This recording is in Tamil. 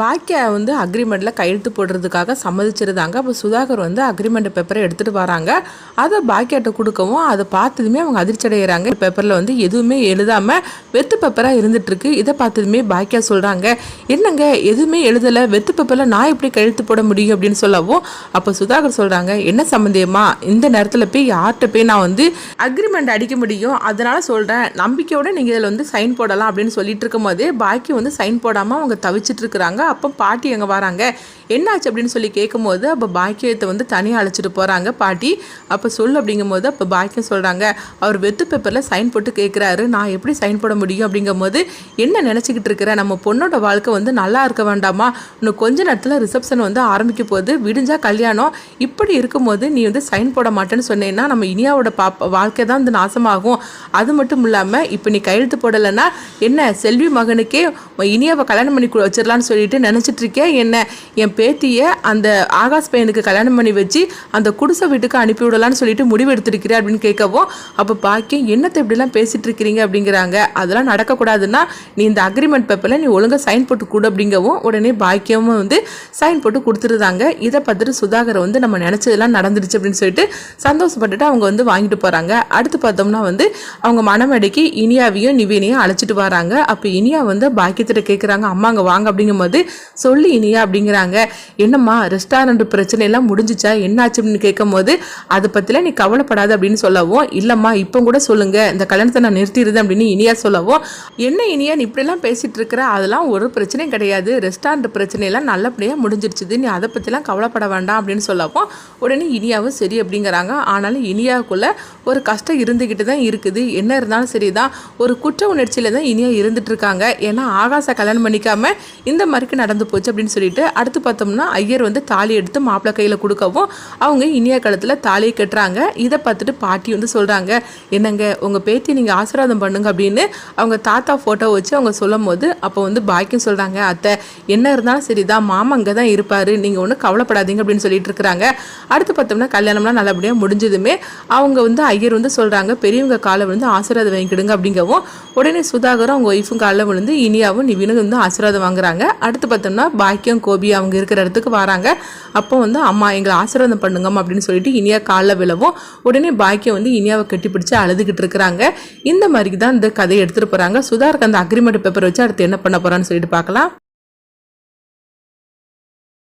பாக்கியா வந்து அக்ரிமெண்ட்டில் கையெழுத்து போடுறதுக்காக சம்மதிச்சிருந்தாங்க. அப்போ சுதாகர் வந்து அக்ரிமெண்ட் பேப்பரை எடுத்துகிட்டு வராங்க. அதை பாக்கியாட்ட கொடுக்கவும் அதை பார்த்ததுமே அவங்க அதிர்ச்சி அடைகிறாங்க பேப்பரில் வந்து எதுவுமே எழுதாமல் வெத்து பேப்பராக இருந்துகிட்ருக்கு இதை பார்த்ததுமே பாக்கியா சொல்கிறாங்க என்னங்க எதுவுமே எழுதலை? வெத்து பேப்பரில் நான் எப்படி கையெழுத்து போட முடியும்? அப்படின்னு சொல்லவும் அப்போ சுதாகர் சொல்கிறாங்க என்ன சம்மந்தியமா இந்த நேரத்தில் போய் யார்கிட்ட போய் நான் வந்து அக்ரிமெண்ட் அடிக்க முடியும்? அதனால் சொல்கிறேன் நம்பிக்கையோடு நீங்கள் இதில் வந்து சைன் போடலாம். அப்படின்னு சொல்லிட்டு இருக்கும்போதே பாக்கி வந்து சைன் போடாமல் அவங்க தவிச்சிட்டு இருக்கிறாங்க. அப்போ பாட்டி அங்கே வராங்க. என்னாச்சு அப்படின்னு சொல்லி கேட்கும்போது அப்போ பாக்கியத்தை வந்து தனியாக அழைச்சிட்டு போகிறாங்க பாட்டி. அப்போ சொல்லு அப்படிங்கும்போது அப்போ பாக்கியம் சொல்கிறாங்க அவர் வெத்து பேப்பரில் சைன் போட்டு கேட்குறாரு நான் எப்படி சைன் போட முடியும்? அப்படிங்கும்போது என்ன நினச்சிக்கிட்டு இருக்கிற? நம்ம பொண்ணோட வாழ்க்கை வந்து நல்லா இருக்க வேண்டாமா? இன்னும் கொஞ்ச நேரத்தில் ரிசப்ஷன் வந்து ஆரம்பிக்க போகுது. விடிஞ்சா கல்யாணம். இப்படி இருக்கும்போது நீ வந்து சைன் போட மாட்டேன்னு சொன்னேன்னா நம்ம இனியாவோட பாப்பா வாழ்க்கை தான் வந்து நாசமாகும். அது மட்டும் இல்லாமல் இப்போ நீ கையெழுத்து போடலைன்னா என்ன செல்வி மகனுக்கே இனியாவை கல்யாணம் பண்ணி கு- வச்சிடலான்னு சொல்லிட்டு நினச்சிட்டு இருக்கே என்ன என் பேத்தியை அந்த ஆகாஷ் பையனுக்கு கல்யாணம் பண்ணி வச்சு அந்த குடிசை வீட்டுக்கு அனுப்பி விடலான்னு சொல்லிட்டு முடிவு எடுத்திருக்கிறேன் அப்படின்னு கேட்கவும் அப்போ பாக்கியம் என்னத்தை இப்படிலாம் பேசிட்டு இருக்கிறீங்க அப்படிங்கிறாங்க. அதெல்லாம் நடக்கக்கூடாதுன்னா நீ இந்த அக்ரிமெண்ட் பேப்பரில் நீ ஒழுங்காக சைன் போட்டு கொடு அப்படிங்கவும் உடனே பாக்கியமும் வந்து சைன் போட்டு கொடுத்துருந்தாங்க. இதை பார்த்துட்டு சுதாகர் வந்து நம்ம நினச்சதெல்லாம் நடந்துருச்சு அப்படின்னு சொல்லிட்டு சந்தோஷப்பட்டுட்டு அவங்க வந்து வாங்கிட்டு போகிறாங்க அடுத்து பார்த்தோம்னா வந்து அவங்க மனமடைக்கு இனியாவையும் நிவினையும் அழைச்சிட்டு வராங்க. அப்போ இனியா வந்து பாக்கியத்திட்ட கேட்குறாங்க அம்மா அங்கே வாங்க அப்படிங்கும்போது சொல்லி இனியா அப்படிங்கிறாங்க. என்னம்மா ரெஸ்டாரண்ட் பிரச்சனை எல்லாம் முடிஞ்சிச்சா? என்னாச்சு அப்படின்னு கேட்கும்போது அதை பற்றிலாம் நீ கவலைப்படாத அப்படின்னு சொல்லவும் இல்லைம்மா இப்போ கூட சொல்லுங்க. இந்த கல்யாணத்தை நான் நிறுத்திடுது அப்படின்னு இனியா சொல்லவும் என்ன இனியா நீ இப்படிலாம் பேசிட்டு இருக்கிற? அதெல்லாம் ஒரு பிரச்சனையும் கிடையாது. ரெஸ்டாரண்ட் பிரச்சனையெல்லாம் நல்லபடியாக முடிஞ்சிருச்சுது. நீ அதை பற்றிலாம் கவலைப்பட வேண்டாம் அப்படின்னு சொல்லவும் உடனே இனியாவும் சரி அப்படிங்கிறாங்க. ஆனாலும் இனியாவுக்குள்ளே ஒரு கஷ்டம் இருந்துக்கிட்டு தான் இருக்குது. என்ன இருந்தாலும் சரி தான் ஒரு குற்ற உணர்ச்சியில் தான் இனியா இருந்துட்டு இருக்காங்க. ஏன்னா ஆகாச கல்யாணம் பண்ணிக்காம இந்த மாதிரி மாதிரிக்கு நடந்து போச்சு அப்படின்னு சொல்லிட்டு அடுத்து பார்த்தோம்னா ஐயர் வந்து தாலி எடுத்து மாப்பிள்ளை கையில் கொடுக்கவும் அவங்க இனியா காலத்தில் தாலியை கட்டுறாங்க. இதை பார்த்துட்டு பாட்டி வந்து சொல்கிறாங்க என்னங்க உங்கள் பேத்தி நீங்கள் ஆசீர்வாதம் பண்ணுங்க அப்படின்னு அவங்க தாத்தா ஃபோட்டோ வச்சு அவங்க சொல்லும் போது அப்போ வந்து பாக்கியம் சொல்கிறாங்க அத்தை என்ன இருந்தாலும் சரிதான் மாமா அங்கே தான் இருப்பார் நீங்கள் ஒன்றும் கவலைப்படாதீங்க அப்படின்னு சொல்லிட்டு இருக்கிறாங்க. அடுத்து பார்த்தோம்னா கல்யாணம்லாம் நல்லபடியாக முடிஞ்சதுமே அவங்க வந்து ஐயர் வந்து சொல்கிறாங்க பெரியவங்க காலை வந்து ஆசீர்வாதம் வாங்கிக்கிடுங்க அப்படிங்கவும் உடனே சுதாகரும் அவங்க ஒய்ஃபும் காலில் விழுந்து இனியாவும் நிவினும் வந்து ஆசீர்வாதம் வாங்குறாங்க. அடுத்து பார்த்தோம்னா பாக்கியம் கோபி அவங்க இருக்கிற இடத்துக்கு வராங்க. அப்போ வந்து அம்மா எங்களை ஆசீர்வாதம் பண்ணுங்கம்மா அப்படின்னு சொல்லிட்டு இனியா காலில் விழவும். உடனே பாக்கியம் வந்து இனியாவை கட்டிப்பிடிச்சு அழுதுகிட்டு இருக்கிறாங்க. இந்த மாதிரி தான் இந்த கதையை எடுத்துகிட்டு போகிறாங்க சுதாருக்கு அந்த அக்ரிமெண்ட் பேப்பர் வச்சு அடுத்து என்ன பண்ண போகிறான்னு சொல்லிட்டு பார்க்கலாம்.